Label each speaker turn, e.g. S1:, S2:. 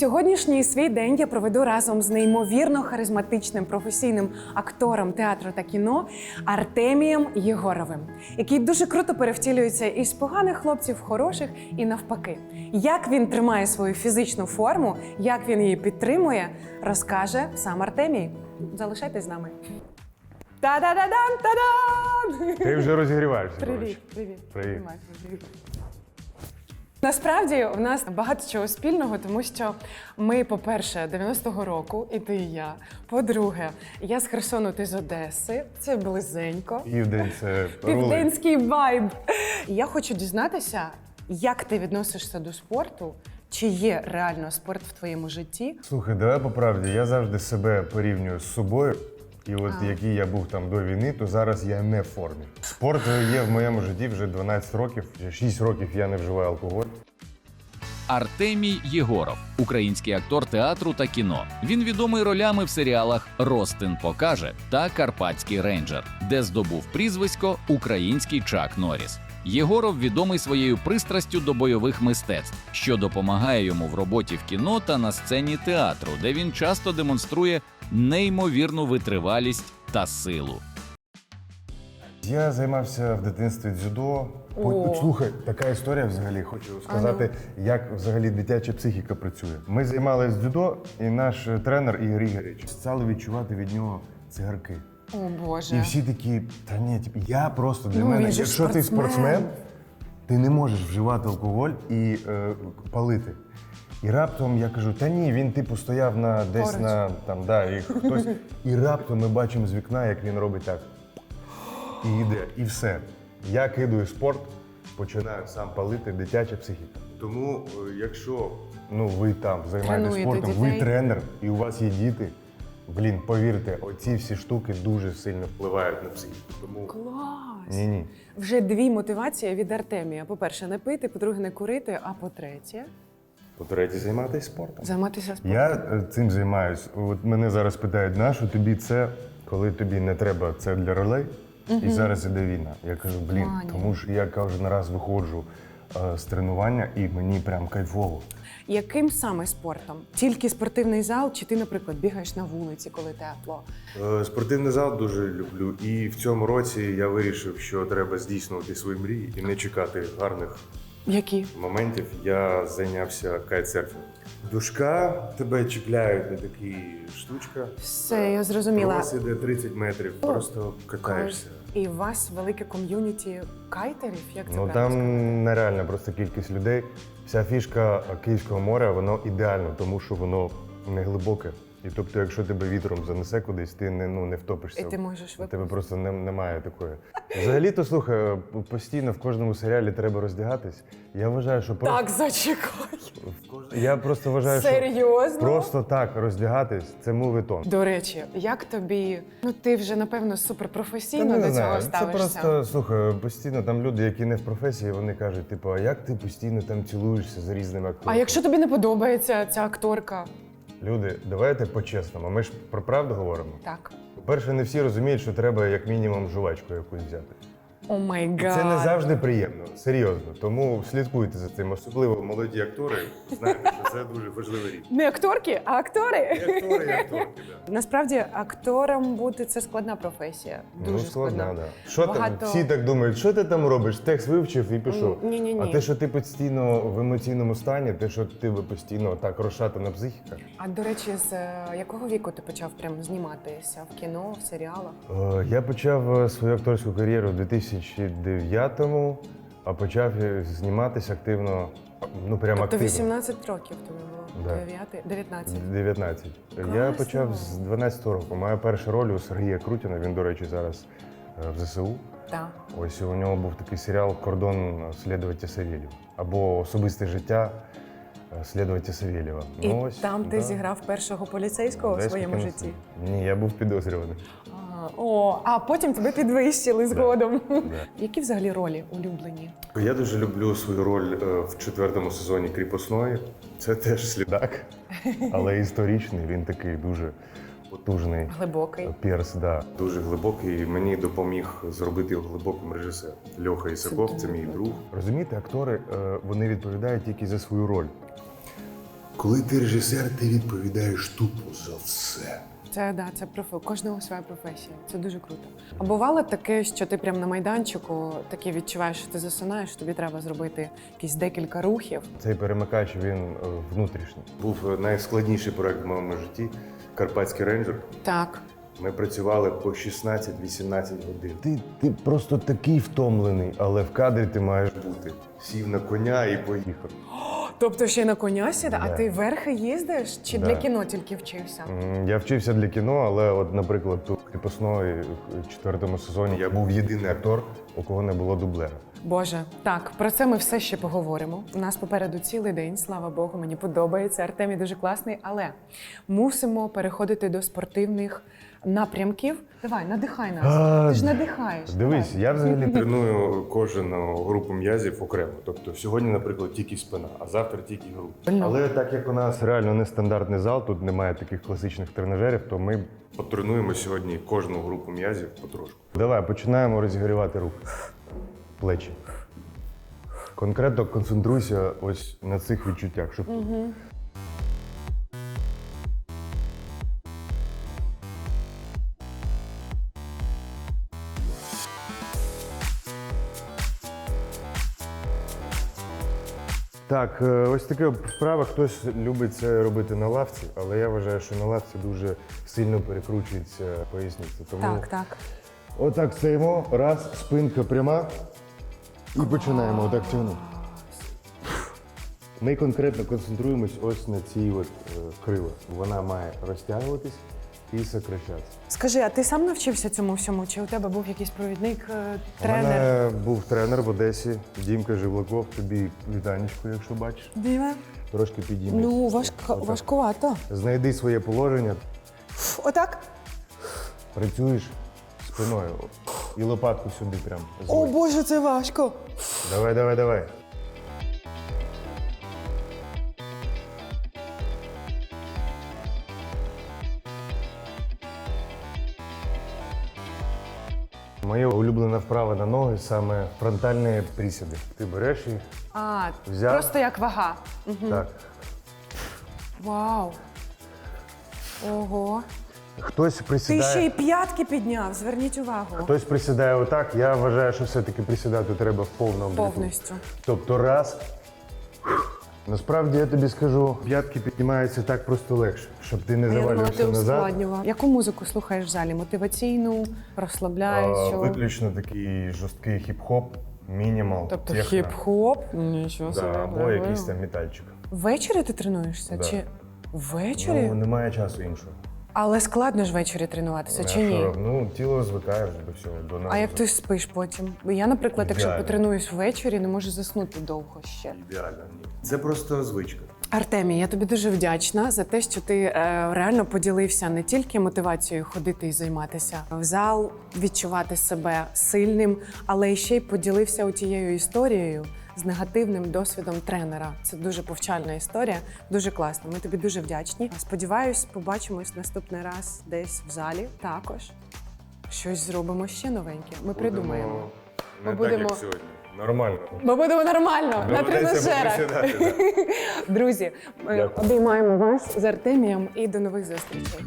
S1: Сьогоднішній свій день я проведу разом з неймовірно харизматичним професійним актором театру та кіно Артемієм Єгоровим, який дуже круто перевтілюється із поганих хлопців в хороших і навпаки. Як він тримає свою фізичну форму, як він її підтримує, розкаже сам Артемій. Залишайтесь з нами. Та-да-да-дан, та-дан!
S2: Ти вже розігріваєшся.
S1: Привіт, привіт.
S2: Привіт.
S1: Насправді у нас багато чого спільного, тому що ми, по-перше, 90-го року, і ти і я. По-друге, я з Херсону, ти з Одеси. Це близенько.
S2: Південь це.
S1: Південський вайб. Я хочу дізнатися, як ти відносишся до спорту, чи є реально спорт в твоєму житті?
S2: Слухай, давай по правді. Я завжди себе порівнюю з собою. І от який я був там до війни, то зараз я не в формі. Спорт є в моєму житті вже 12 років. Вже 6 років я не вживаю алкоголь.
S3: Артемій Єгоров, український актор театру та кіно. Він відомий ролями в серіалах Ростин покаже та Карпатський рейнджер, де здобув прізвисько Український Чак Норріс. Єгоров відомий своєю пристрастю до бойових мистецтв, що допомагає йому в роботі в кіно та на сцені театру, де він часто демонструє неймовірну витривалість та силу.
S2: Я займався в дитинстві дзюдо.
S1: О.
S2: Слухай, така історія взагалі. Хочу сказати, як взагалі дитяча психіка працює. Ми займалися дзюдо, і наш тренер Ігор Ігоревич стали відчувати від нього цигарки.
S1: О Боже.
S2: І всі такі, та ні, я просто для
S1: Ну,
S2: мене,
S1: він же
S2: якщо ти
S1: спортсмен.
S2: спортсмен, ти не можеш вживати алкоголь і е, палити. І раптом я кажу, та ні, він типу стояв на десь
S1: Поруч.
S2: на там, да, і хтось. І раптом ми бачимо з вікна, як він робить так. І йде, і все. Я кидаю спорт, починаю сам палити дитяча психіка. Тому, е, якщо ну, ви там займаєтесь
S1: Тренуєте
S2: спортом,
S1: дітей.
S2: ви тренер і у вас є діти. Блін, повірте, оці всі штуки дуже сильно впливають на психіку. Тому
S1: Клас!
S2: ні, ні.
S1: Вже дві мотивації від Артемія: по-перше, не пити, по-друге, не курити, а по-третє,
S2: По-третє, займатися спортом.
S1: займатися спортом.
S2: Я е, цим займаюсь. От мене зараз питають, нащо тобі це, коли тобі не треба це для ролей, і зараз іде війна. Я кажу, блін,
S1: Ваня.
S2: тому що я кожен раз виходжу е, з тренування і мені прям кайфово.
S1: Яким саме спортом? Тільки спортивний зал, чи ти, наприклад, бігаєш на вулиці, коли тепло?
S2: Е, Спортивний зал дуже люблю. І в цьому році я вирішив, що треба здійснювати свої мрії і не чекати гарних
S1: Які?
S2: моментів. Я зайнявся кайтсерфінгом. Дужка тебе чіпляють на такі штучка.
S1: Все, я зрозуміла.
S2: Вас іде 30 метрів, просто катаєшся.
S1: І у вас велике ком'юніті кайтерів? Як це
S2: Ну
S1: правильно
S2: там
S1: сказати?
S2: нереальна просто кількість людей. Вся фішка Київського моря, воно ідеально, тому що воно не глибоке. І тобто, якщо тебе вітром занесе кудись, ти не, ну, не втопишся.
S1: І ти можеш
S2: У тебе просто не, немає такої. Взагалі-то слухай, постійно в кожному серіалі треба роздягатись. Я вважаю, що просто
S1: Так, зачекай.
S2: я просто вважаю, що
S1: Серйозно?
S2: просто так роздягатись це мувитон.
S1: До речі, як тобі? Ну ти вже напевно суперпрофесійно до цього
S2: Це
S1: ставишся.
S2: просто слухай, постійно там люди, які не в професії, вони кажуть, типу, а як ти постійно там цілуєшся з різними акторами?
S1: А якщо тобі не подобається ця акторка?
S2: Люди, давайте по-чесному. Ми ж про правду говоримо.
S1: Так.
S2: По-перше, не всі розуміють, що треба як мінімум жувачку якусь взяти.
S1: О май гад.
S2: Це не завжди приємно, серйозно. Тому слідкуйте за цим, особливо молоді актори. Знаєте, що це дуже важливий рік.
S1: Не акторки, а актори.
S2: І актори, і акторки, да.
S1: Насправді актором бути це складна професія. Дуже
S2: ну, складно,
S1: складна.
S2: да. Що
S1: Багато-
S2: там? Всі так думають, що ти там робиш? Текст вивчив і пішов.
S1: Ні, ні, ні.
S2: А те, що ти постійно в емоційному стані, те, що ти постійно так розшатана психіка.
S1: А до речі, з е, якого віку ти почав прям зніматися в кіно, в серіалах?
S2: Е, Я почав е, свою акторську кар'єру у 2009-му, а почав зніматися активно, ну прямо
S1: Тобто
S2: активно.
S1: 18 років тобі було?
S2: Да.
S1: 9, 19.
S2: 19. Я почав з 12 року. Моя перша роль у Сергія Крутіна, він, до речі, зараз е, в ЗСУ.
S1: Так.
S2: Ось у нього був такий серіал Кордон слідувача Савєлєва або Особисте життя е, слідувача Савєлєва.
S1: І
S2: Ну, ось,
S1: там ти
S2: да.
S1: зіграв першого поліцейського в своєму житті.
S2: Ні, я був підозрюваний.
S1: А, о, а потім тебе підвищили згодом.
S2: Да.
S1: Які взагалі ролі улюблені?
S2: Я дуже люблю свою роль е, в четвертому сезоні кріпосної. Це теж слідак, але історичний. Він такий дуже потужний.
S1: Глибокий.
S2: Пірс, да. Дуже глибокий. і Мені допоміг зробити його глибоким режисер. Льоха Ісаков, це мій друг. Розумієте, актори е, вони відповідають тільки за свою роль. Коли ти режисер, ти відповідаєш тупо за все.
S1: Це да, це профі... кожного своя професія. Це дуже круто. А бувало таке, що ти прямо на майданчику таки відчуваєш, що ти засинаєш, тобі треба зробити якісь декілька рухів.
S2: Цей перемикач він е, внутрішній. Був е, найскладніший проект в моєму житті Карпатський рейнджер.
S1: Так.
S2: Ми працювали по 16-18 годин. Ти, ти просто такий втомлений, але в кадрі ти маєш бути. Сів на коня і поїхав.
S1: Тобто ще на коня сіда, а
S2: Да.
S1: ти верхи їздиш чи
S2: Да.
S1: для кіно тільки вчився?
S2: М, Я вчився для кіно, але, от, наприклад, в кріпосної в четвертому сезоні я був єдиний актор, у кого не було дублера.
S1: Боже, так про це ми все ще поговоримо. У нас попереду цілий день, слава Богу, мені подобається. Артемій дуже класний, але мусимо переходити до спортивних напрямків. Давай, надихай нас.
S2: А,
S1: Ти ж надихаєш.
S2: Дивись,
S1: Давай.
S2: я взагалі треную кожну групу м'язів окремо. Тобто сьогодні, наприклад, тільки спина, а завтра тільки грудь.
S1: Блін.
S2: Але так як у нас реально нестандартний зал, тут немає таких класичних тренажерів, то ми потренуємо сьогодні кожну групу м'язів потрошку. Давай починаємо розігрівати руки, плечі. Конкретно концентруйся ось на цих відчуттях, щоб Так, е, ось таке вправа. Хтось любить це робити на лавці, але я вважаю, що на лавці дуже сильно перекручується поясниця. Тому
S1: Так, так.
S2: отак стоїмо, раз, спинка пряма і починаємо отак тягнути. Ми конкретно концентруємось ось на цій от е, крила. Вона має розтягуватись і сокращатися.
S1: Скажи, а ти сам навчився цьому всьому? Чи у тебе був якийсь провідник, е,
S2: У
S1: тренер?
S2: мене був тренер в Одесі, Дімка Живлаков, тобі вітанечко, якщо бачиш.
S1: Діме?
S2: Трошки підійми.
S1: Ну, важко,
S2: Отак.
S1: важкувато.
S2: Знайди своє положення,
S1: Отак?
S2: працюєш спиною і лопатку сюди прям.
S1: О
S2: зводь.
S1: Боже, це важко.
S2: Давай, давай, давай. Моя улюблена вправа на ноги саме фронтальні присіди. Ти береш їх,
S1: А,
S2: Взяв.
S1: просто як вага. Мгм.
S2: так.
S1: Вау. Ого.
S2: Хтось
S1: Ти ще й п'ятки підняв, зверніть увагу.
S2: Хтось присідає отак. Я вважаю, що все-таки присідати треба в повному амплітуді.
S1: Повністю.
S2: Тобто раз. Насправді я тобі скажу, п'ятки піднімаються так просто легше, щоб ти не
S1: я думала,
S2: завалювався
S1: ти
S2: назад.
S1: ускладнював. Яку музику слухаєш в залі? Мотиваційну,
S2: А,
S1: розслабляючу?
S2: Виключно такий жорсткий хіп-хоп, мінімал,
S1: Тобто
S2: техно.
S1: хіп-хоп? Нічого собі.
S2: Да, або якийсь там метальчик.
S1: Ввечері ти тренуєшся?
S2: Да.
S1: Чи ввечері?
S2: Ну, немає часу іншого.
S1: Але складно ж ввечері тренуватися, чи ні?
S2: Ну, тіло звикає вже до всього, до
S1: А як ти спиш потім? Бо я, наприклад, якщо
S2: Ідеально.
S1: потренуюсь ввечері, не можу заснути довго ще.
S2: Ідеально, ні. Це просто звичка.
S1: Артемій, я тобі дуже вдячна за те, що ти е, реально поділився не тільки мотивацією ходити і займатися в зал, відчувати себе сильним, але й ще й поділився тією історією з негативним досвідом тренера. Це дуже повчальна історія, дуже класно. Ми тобі дуже вдячні. Сподіваюсь, побачимось наступний раз десь в залі. Також щось зробимо ще новеньке. Ми придумаємо. Ми будемо-
S2: сьогодні. Нормально.
S1: Ми будемо нормально на
S2: Доведеться
S1: тренажерах.
S2: поприсідати, да.
S1: Друзі, ми обіймаємо вас з Артемієм і до нових зустрічей.